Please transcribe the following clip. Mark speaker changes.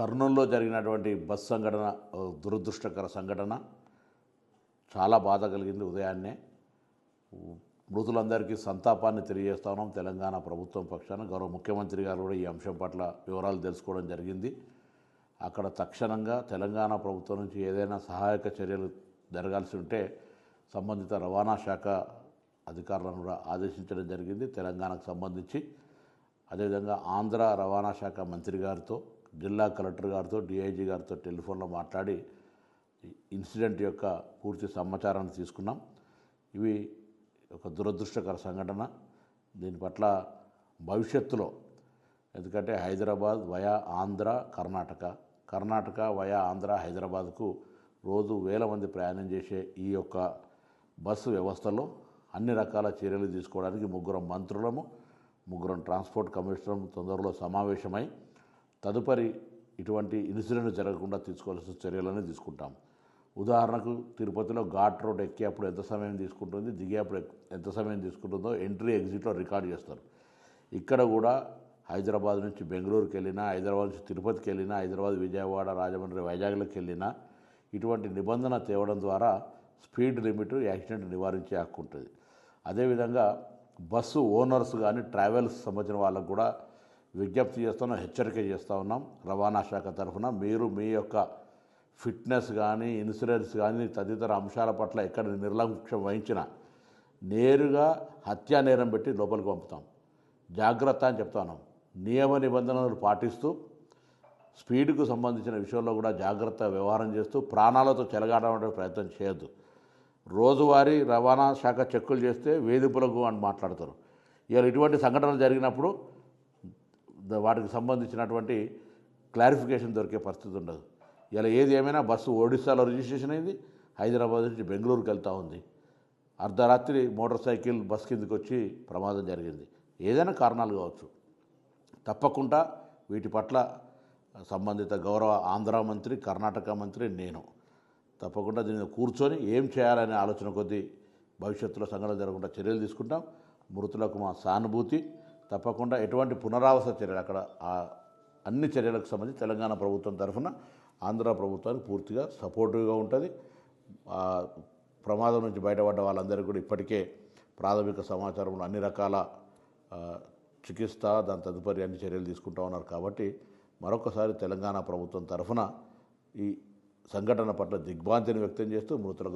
Speaker 1: కర్నూలులో జరిగినటువంటి బస్ సంఘటన దురదృష్టకర సంఘటన చాలా బాధ కలిగింది ఉదయాన్నే. మృతులందరికీ సంతాపాన్ని తెలియజేస్తా ఉన్నాం తెలంగాణ ప్రభుత్వం పక్షాన. గౌరవ ముఖ్యమంత్రి గారు కూడా ఈ అంశం పట్ల వివరాలు తెలుసుకోవడం జరిగింది. అక్కడ తక్షణంగా తెలంగాణ ప్రభుత్వం నుంచి ఏదైనా సహాయక చర్యలు జరగాల్సి ఉంటే సంబంధిత రవాణా శాఖ అధికారులను కూడా ఆదేశించడం జరిగింది. తెలంగాణకు సంబంధించి అదేవిధంగా ఆంధ్ర రవాణా శాఖ మంత్రి గారితో జిల్లా కలెక్టర్ గారితో డిఐజీ గారితో టెలిఫోన్లో మాట్లాడి ఇన్సిడెంట్ యొక్క పూర్తి సమాచారాన్ని తీసుకున్నాం. ఇవి ఒక దురదృష్టకర సంఘటన. దీని పట్ల భవిష్యత్తులో ఎందుకంటే హైదరాబాద్ వయా ఆంధ్ర కర్ణాటక కర్ణాటక వయా ఆంధ్ర హైదరాబాద్కు రోజు వేల మంది ప్రయాణం చేసే ఈ యొక్క బస్సు వ్యవస్థలో అన్ని రకాల చర్యలు తీసుకోవడానికి ముగ్గురం మంత్రులము ముగ్గురం ట్రాన్స్పోర్ట్ కమిషనర్ తొందరలో సమావేశమై తదుపరి ఇటువంటి ఇన్సిడెంట్ జరగకుండా తీసుకోవాల్సిన చర్యలనే తీసుకుంటాం. ఉదాహరణకు తిరుపతిలో ఘాట్ రోడ్ ఎక్కేప్పుడు ఎంత సమయం తీసుకుంటుంది దిగేప్పుడు ఎంత సమయం తీసుకుంటుందో ఎంట్రీ ఎగ్జిట్లో రికార్డ్ చేస్తారు. ఇక్కడ కూడా హైదరాబాద్ నుంచి బెంగళూరుకి వెళ్ళినా హైదరాబాద్ నుంచి తిరుపతికి వెళ్ళినా హైదరాబాద్ విజయవాడ రాజమండ్రి వైజాగ్లోకి వెళ్ళినా ఇటువంటి నిబంధన తేవడం ద్వారా స్పీడ్ లిమిట్ యాక్సిడెంట్ నివారించే హక్కు ఉంటుంది. అదేవిధంగా బస్సు ఓనర్స్ కానీ ట్రావెల్స్ సంబంధించిన వాళ్ళకు కూడా విజ్ఞప్తి చేస్తున్నాం హెచ్చరిక చేస్తూ ఉన్నాం. రవాణా శాఖ తరఫున మీరు మీ యొక్క ఫిట్నెస్ కానీ ఇన్సూరెన్స్ కానీ తదితర అంశాల పట్ల ఎక్కడ నిర్లక్ష్యం వహించినా నేరుగా హత్యా నేరం పెట్టి లోపలికి పంపుతాం. జాగ్రత్త అని చెప్తాను నియమ నిబంధనలు పాటిస్తూ స్పీడ్కు సంబంధించిన విషయంలో కూడా జాగ్రత్త వ్యవహారం చేస్తూ ప్రాణాలతో చెలగాడమే ప్రయత్నం చేయొద్దు. రోజువారీ రవాణా శాఖ చెక్కులు చేస్తే వేధింపులకు అని మాట్లాడతారు. ఇలా ఇటువంటి సంఘటనలు జరిగినప్పుడు వాటికి సంబంధించినటువంటి క్లారిఫికేషన్ దొరికే పరిస్థితి ఉండదు. ఇలా ఏది ఏమైనా బస్సు ఒడిశాలో రిజిస్ట్రేషన్ అయింది హైదరాబాద్ నుంచి బెంగళూరుకి వెళ్తూ ఉంది. అర్ధరాత్రి మోటార్ సైకిల్ బస్ కిందకి వచ్చి ప్రమాదం జరిగింది. ఏదైనా కారణాలు కావచ్చు. తప్పకుండా వీటి పట్ల సంబంధిత గౌరవ ఆంధ్ర మంత్రి కర్ణాటక మంత్రి నేను తప్పకుండా దీన్ని కూర్చొని ఏం చేయాలనే ఆలోచన కొద్దీ భవిష్యత్తులో సంఘటన జరగకుండా చర్యలు తీసుకుంటాం. మృతులకు మా సానుభూతి. తప్పకుండా ఎటువంటి పునరావాస చర్యలు అక్కడ ఆ అన్ని చర్యలకు సంబంధించి తెలంగాణ ప్రభుత్వం తరఫున ఆంధ్ర ప్రభుత్వానికి పూర్తిగా సపోర్టివ్గా ఉంటుంది. ప్రమాదం నుంచి బయటపడ్డ వాళ్ళందరికీ కూడా ఇప్పటికే ప్రాథమిక సమాచారంలో అన్ని రకాల చికిత్స దాని తదుపరి అన్ని చర్యలు తీసుకుంటా ఉన్నారు కాబట్టి మరొకసారి తెలంగాణ ప్రభుత్వం తరఫున ఈ సంఘటన పట్ల దిగ్భాంతిని వ్యక్తం చేస్తూ మృతులకు